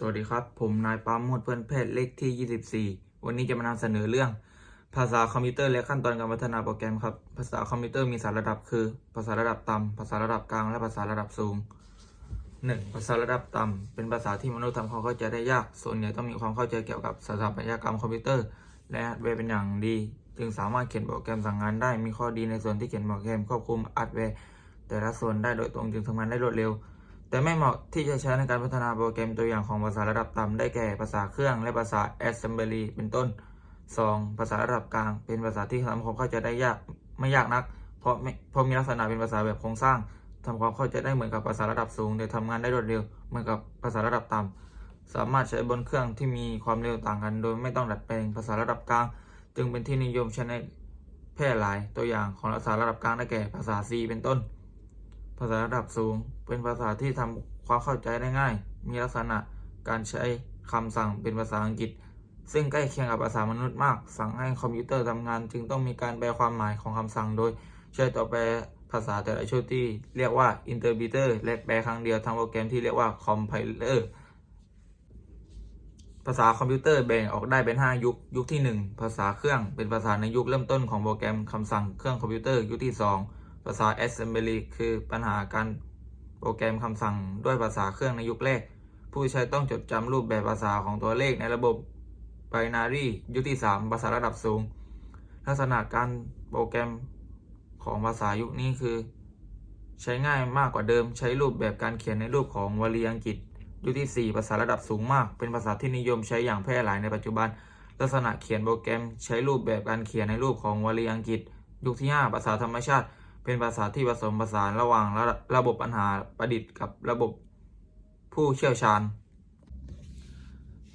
สวัสดีครับ ผมนายปราโมดเพื่อนแพทย์เลขที่ 24 วันนี้จะมานำเสนอเรื่อง ภาษาคอมพิวเตอร์และขั้นตอนการพัฒนาโปรแกรมครับ ภาษาคอมพิวเตอร์มีสามระดับคือ ภาษาระดับต่ำภาษาระดับกลาง และภาษาระดับสูง 1. ภาษาระดับต่ำเป็นภาษาที่มนุษย์ทำความเข้าใจได้ยาก ส่วนใหญ่ต้องมีความเข้าใจเกี่ยวกับสถาปัตยกรรมคอมพิวเตอร์ และฮาร์ดแวร์เป็นอย่างดี จึงสามารถเขียนโปรแกรมสั่งงานได้ มีข้อดีในส่วนที่เขียนโปรแกรมควบคุมฮาร์ดแวร์แต่ละส่วนได้โดยตรงจึงทำงานได้รวดเร็ว แต่ไม่เหมาะที่จะใช้ในการพัฒนาโปรแกรมตัวอย่างของภาษาระดับต่ำได้แก่ภาษาเครื่องและภาษา Assembly เป็นต้น 2. ภาษาระดับกลาง เป็นภาษาที่ทำความเข้าใจได้ยากไม่ยากนัก เพราะเพราะมีลักษณะเป็นภาษาแบบโครงสร้างทำความเข้าใจได้เหมือนกับภาษาระดับสูงแต่ทำงานได้รวดเร็วเหมือนกับภาษาระดับต่ำสามารถใช้บนเครื่องที่มีความเร็วต่างกัน โดยไม่ต้องดัดแปลงภาษาระดับกลาง จึงเป็นที่นิยมใช้ในแพร่หลายตัวอย่างของภาษาระดับกลางได้แก่ภาษา C เป็นต้น ภาษาระดับสูง เป็นภาษาที่ทำความเข้าใจได้ง่าย มีลักษณะการใช้คำสั่งเป็นภาษาอังกฤษ ซึ่งใกล้เคียงกับภาษามนุษย์มาก สั่งให้คอมพิวเตอร์ทำงาน จึงต้องมีการแปลความหมายของคำสั่งโดยใช้ตัวแปรภาษาแต่ละชุดที่เรียกว่า interpreter และแปลครั้งเดียวทั้งโปรแกรมที่เรียกว่า compiler ภาษาคอมพิวเตอร์แบ่งออกได้เป็น 5 ยุค ยุคที่ 1 ภาษาเครื่องเป็นภาษาในยุคเริ่มต้นของโปรแกรมคำสั่งเครื่องคอมพิวเตอร์ ยุคที่ 2 ภาษา assembly คือปัญหาการโปรแกรมคำสั่งด้วยภาษาเครื่องในยุคแรก ผู้ใช้ต้องจดจำรูปแบบภาษาของตัวเลขในระบบ binary ยุคที่ 3 ภาษาระดับสูง ลักษณะการโปรแกรมของภาษายุคนี้คือ ใช้ง่ายมากกว่าเดิม ใช้รูปแบบการเขียนในรูปของวลีอังกฤษ ยุคที่ 4 ภาษาระดับสูงมาก เป็นภาษาที่นิยมใช้อย่างแพร่หลายในปัจจุบัน ลักษณะเขียนโปรแกรม ใช้รูปแบบการเขียนในรูปของวลีอังกฤษ ยุคที่ 5 ภาษาธรรมชาติ เป็นภาษาที่ผสมผสานระหว่างระระบบปัญหาประดิษฐ์กับระบบผู้เชี่ยวชาญ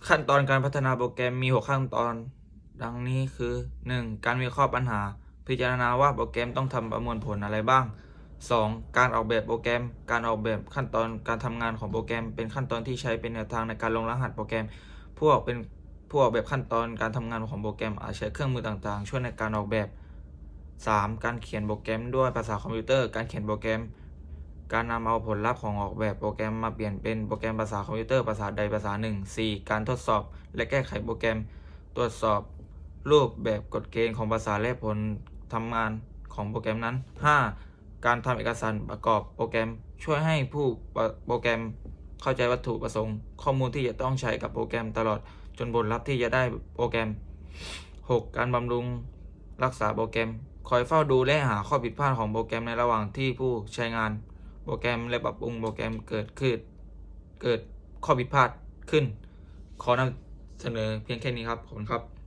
ขั้นตอนการพัฒนาโปรแกรมมี 6 ขั้นตอน ดังนี้คือ 1. การวิเคราะห์ปัญหา พิจารณาว่าโปรแกรมต้องทำประมวลผลอะไรบ้าง 2. การออกแบบโปรแกรม การออกแบบขั้นตอนการทำงานของโปรแกรม เป็นขั้นตอนที่ใช้เป็นแนวทางในการลงรหัสโปรแกรม พวกเป็นผู้ออกแบบขั้นตอนการทำงานของโปรแกรมอาจใช้เครื่องมือต่างๆ ช่วยในการออกแบบ 3. การเขียนโปรแกรมด้วยภาษาคอมพิวเตอร์ การเขียนโปรแกรม การนำเอาผลลัพธ์ของออกแบบโปรแกรมมาเปลี่ยนเป็นโปรแกรมภาษาคอมพิวเตอร์ภาษาใดภาษาหนึ่ง 4. การทดสอบและแก้ไขโปรแกรม ตรวจสอบรูปแบบกฎเกณฑ์ของภาษาและผลทำงานของโปรแกรมนั้น 5. การทำเอกสารประกอบโปรแกรม ช่วยให้ผู้โปรแกรมเข้าใจวัตถุประสงค์ ข้อมูลที่จะต้องใช้กับโปรแกรมตลอดจนผลลัพธ์ที่จะได้โปรแกรม 6. การบำรุงรักษาโปรแกรม คอยเฝ้าดูและหาข้อผิดพลาดของโปรแกรมในระหว่างที่ผู้ใช้งานโปรแกรมและปรับปรุงโปรแกรมเกิดขึ้นเกิดข้อผิดพลาดขึ้น ขอนำเสนอเพียงแค่นี้ครับ ขอบคุณครับ